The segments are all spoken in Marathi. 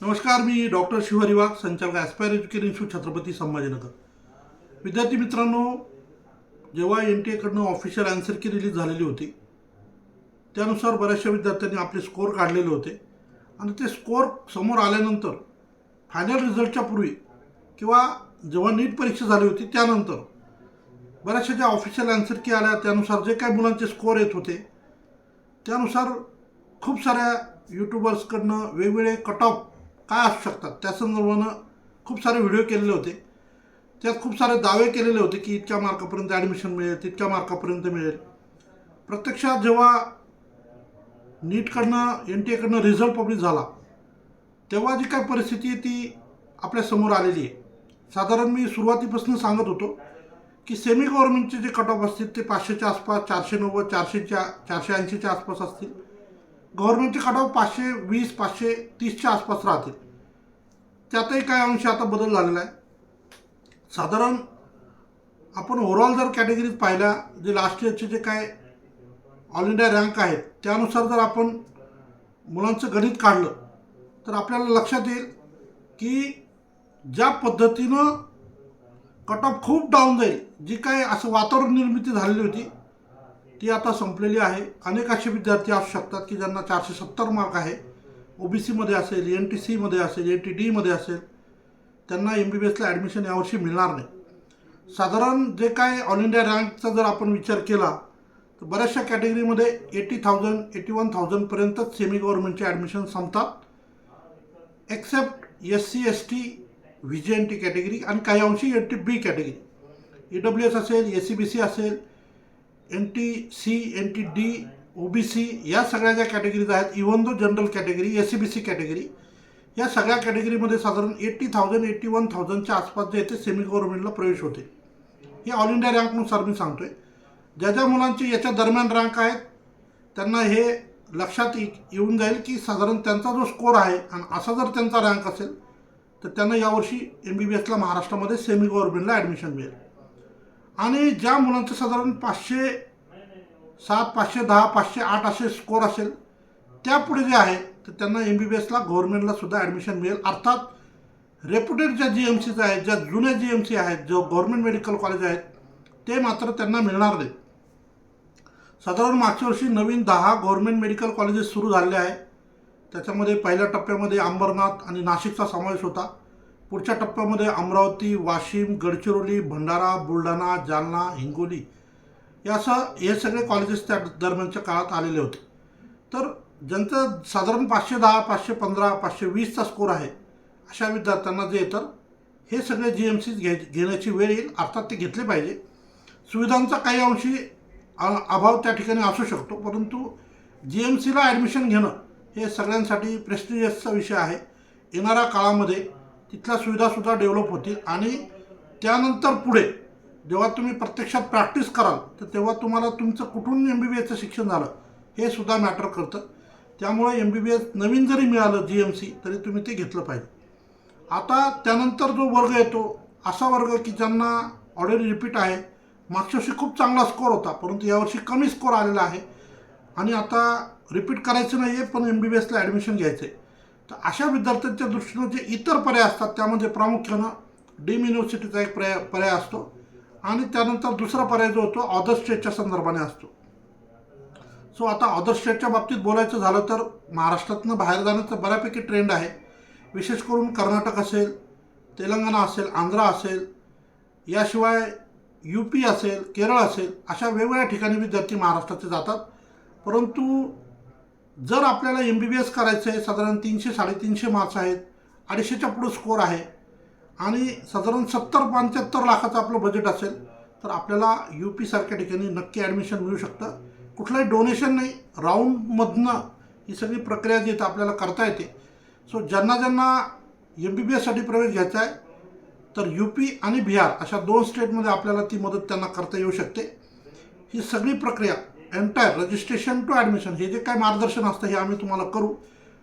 नमस्कार मी डॉक्टर शिवहरी वाघ संचालक aspire education institute Chhatrapati Sambhajinagar. विद्यार्थी मित्रांनो जेव्हा एन टी एकडनं ऑफिशियल आन्सर की रिलीज झालेली होती त्यानुसार बऱ्याचशा विद्यार्थ्यांनी आपले स्कोअर काढलेले होते. आणि ते स्कोअर समोर आल्यानंतर फायनल रिझल्टच्या पूर्वी किंवा जेव्हा नीट परीक्षा झाली होती त्यानंतर बऱ्याचशा ज्या ऑफिशियल आन्सर की आल्या त्यानुसार जे काही मुलांचे स्कोअर येत होते त्यानुसार खूप साऱ्या यूट्यूबर्सकडनं वेगवेगळे कट ऑफ काय असू शकतात? त्या संदर्भानं खूप सारे व्हिडिओ केलेले होते. त्यात खूप सारे दावे केलेले होते की इतक्या मार्कापर्यंत ॲडमिशन मिळेल तितक्या मार्कापर्यंत मिळेल. प्रत्यक्षात जेव्हा नीटकडनं एन टी एकडनं रिझल्ट पब्लिश झाला तेव्हा जी काय परिस्थिती आहे ती आपल्यासमोर आलेली आहे. साधारण मी सुरुवातीपासून सांगत होतो की सेमी गव्हर्नमेंटचे जे कट ऑफ असतील ते पाचशेच्या आसपास चारशे नव्वद चारशेच्या चारशे ऐंशीच्या आसपास असतील. गव्हर्नमेंटचे कट ऑफ पाचशे वीस पाचशे तीसच्या आसपास राहतील त्यातही काही अंश आता बदल झालेला आहे साधारण आपण ओव्हरऑल जर कॅटेगरीज पाहिल्या जे लास्ट इयरचे जे काय ऑल इंडिया रँक आहेत त्यानुसार जर आपण मुलांचं गणित काढलं तर आपल्याला लक्षात येईल की ज्या पद्धतीनं कट ऑफ खूप डाऊन जाईल जी काय असं वातावरण निर्मिती झालेली होती ती आता संपलेली आहे. अनेक असे विद्यार्थी असू शकतात की ज्यांना चारशे सत्तर मार्क आहे. ओ बी सीमध्ये असेल एन टी सीमध्ये असेल एन टी डीमध्ये असेल त्यांना एम बी बी एसला ॲडमिशन यावर्षी मिळणार नाही. साधारण जे काय ऑल इंडिया रँकचा जर आपण विचार केला तर बऱ्याचशा कॅटेगरीमध्ये एटी थाउजंड एटी वन थाउजंडपर्यंतच सेमी गव्हर्नमेंटचे ॲडमिशन संपतात. Except S C S T V J N T category आणि काही अंशी N T B category E W S असेल ए सी बी सी असेल N T C N T D O B C या सगळ्या ज्या कॅटेगरीज आहेत even though general category S C B C category या सगळ्या कॅटेगरीमध्ये साधारण एट्टी थाउजंड एट्टी वन थाउजंडच्या आसपास जे येते सेमी गव्हर्नमेंटला प्रवेश होते. हे ऑल इंडिया रँकनुसार मी सांगतो आहे ज्या ज्या मुलांचे याच्या दरम्यान रँक आहेत त्यांना हे लक्षात ये- येऊन जाईल की साधारण त्यांचा जो स्कोर आहे आणि असा जर त्यांचा रँक असेल तर त्यांना यावर्षी एम बी बी एसला महाराष्ट्रामध्ये सेमी गव्हर्नमेंटला ॲडमिशन मिळेल. आणि ज्या मुलांचं साधारण पाचशे सात पाचशे दहा पाचशे आठ असे स्कोर असेल. त्यापुढे जे आहे तर त्यांना एम बी बी एसला गव्हर्नमेंटला सुद्धा ॲडमिशन मिळेल. अर्थात रेप्युटेड ज्या जी एम सीज आहेत ज्या जुन्या जी एम सी आहेत जो गव्हर्नमेंट मेडिकल कॉलेज आहेत ते मात्र त्यांना मिळणार नाही. साधारण मागच्या वर्षी नवीन दहा गव्हर्नमेंट मेडिकल कॉलेजेस सुरू झालेले आहे. त्याच्यामध्ये पहिल्या टप्प्यामध्ये अंबरनाथ आणि नाशिकचा समावेश होता. पुढच्या टप्प्यामध्ये अमरावती वाशिम गडचिरोली भंडारा बुलढाणा जालना हिंगोली या असं हे सगळे कॉलेजेस त्या दरम्यानच्या काळात आलेले होते. तर ज्यांचं साधारण पाचशे दहा पाचशे पंधरा पाचशे वीसचा स्कोर आहे अशा विद्यार्थ्यांना जे येतं हे सगळे जी एम सीज घे घेण्याची वेळ येईल. अर्थात ते घेतले पाहिजे. सुविधांचा काही अंशी अभाव त्या ठिकाणी असू शकतो परंतु जी एम सीला ॲडमिशन घेणं हे सगळ्यांसाठी प्रेस्टिजियसचा विषय आहे. येणाऱ्या काळामध्ये तिथल्या सुविधासुद्धा डेव्हलप होतील आणि त्यानंतर पुढे जेव्हा तुम्ही प्रत्यक्षात प्रॅक्टिस कराल तर तेव्हा तुम्हाला तुमचं कुठून एम बी बी एचं शिक्षण झालं हे सुद्धा मॅटर करतं. त्यामुळे एम बी बी एस नवीन जरी मिळालं जी एम सी तरी तुम्ही ते घेतलं पाहिजे. आता त्यानंतर जो वर्ग येतो असा वर्ग की ज्यांना ऑलरेडी रिपीट आहे मागच्या वर्षी खूप चांगला स्कोअर होता परंतु यावर्षी कमी स्कोर आलेला आहे. आणि आता रिपीट करायचं नाही आहे पण एम बी बी एसला ॲडमिशन घ्यायचं आहे तर अशा विद्यार्थ्यांच्या दृष्टीनं जे इतर पर्याय असतात त्यामध्ये प्रामुख्यानं डीम युनिव्हर्सिटीचा एक पर्याय पर्याय असतो. आणि त्यानंतर दुसरा पर्याय जो होतो ऑदर स्टेटच्या संदर्भाने असतो. सो आता ऑदर स्टेटच्या बाबतीत बोलायचं झालं तर महाराष्ट्रातनं बाहेर जाण्याचं बऱ्यापैकी ट्रेंड आहे. विशेष करून कर्नाटक असेल तेलंगणा असेल आंध्रा असेल याशिवाय यू पी असेल केरळ असेल अशा वेगवेगळ्या ठिकाणी विद्यार्थी महाराष्ट्राचे जातात. परंतु जर आपल्याला एम बी बी एस करायचं आहे साधारण तीनशे साडेतीनशे मार्क्स आहेत अडीचशेच्या पुढं स्कोअर आहे आणि साधारण सत्तर पंच्याहत्तर लाखाचं आपलं बजेट असेल तर आपल्याला यू पीसारख्या ठिकाणी नक्की ॲडमिशन मिळू शकतं. कुठलंही डोनेशन नाही. राऊंडमधनं ही सगळी प्रक्रिया जी तर आपल्याला करता येते. सो ज्यांना ज्यांना एम बी बी एससाठी प्रवेश घ्यायचा आहे तर यू पी आणि बिहार अशा दोन स्टेटमध्ये आपल्याला ती मदत त्यांना करता येऊ शकते. ही सगळी प्रक्रिया एंटायर रजिस्ट्रेशन टू ॲडमिशन हे जे काय मार्गदर्शन असतं हे आम्ही तुम्हाला करू.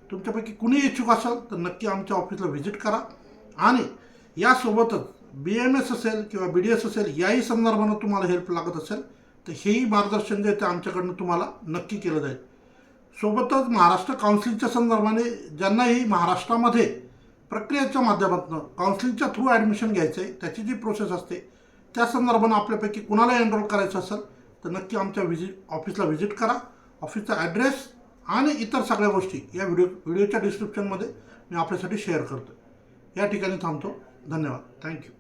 तुमच्यापैकी कुणी इच्छुक असेल तर नक्की आमच्या ऑफिसला व्हिजिट करा. आणि यासोबतच बी एम एस असेल किंवा बी डी एस असेल याही संदर्भानं तुम्हाला हेल्प लागत असेल तर हेही मार्गदर्शन जे आहे ते आमच्याकडनं तुम्हाला नक्की केलं जाईल. सोबतच महाराष्ट्र काउन्सिलच्या संदर्भाने ज्यांनाही महाराष्ट्रामध्ये प्रक्रियेच्या माध्यमातून काउन्सिलिंगच्या थ्रू ॲडमिशन घ्यायचं आहे त्याची जी प्रोसेस असते त्या संदर्भानं आपल्यापैकी कुणाला एनरोल करायचं असेल तर नक्की आमच्या व्हिजिट ऑफिसला व्हिजिट करा. ऑफिसचा ॲड्रेस आणि इतर सगळ्या गोष्टी या व्हिडिओ व्हिडिओच्या डिस्क्रिप्शनमध्ये मी आपल्यासाठी शेअर करतो या ठिकाणी थांबतो. धन्यवाद थँक्यू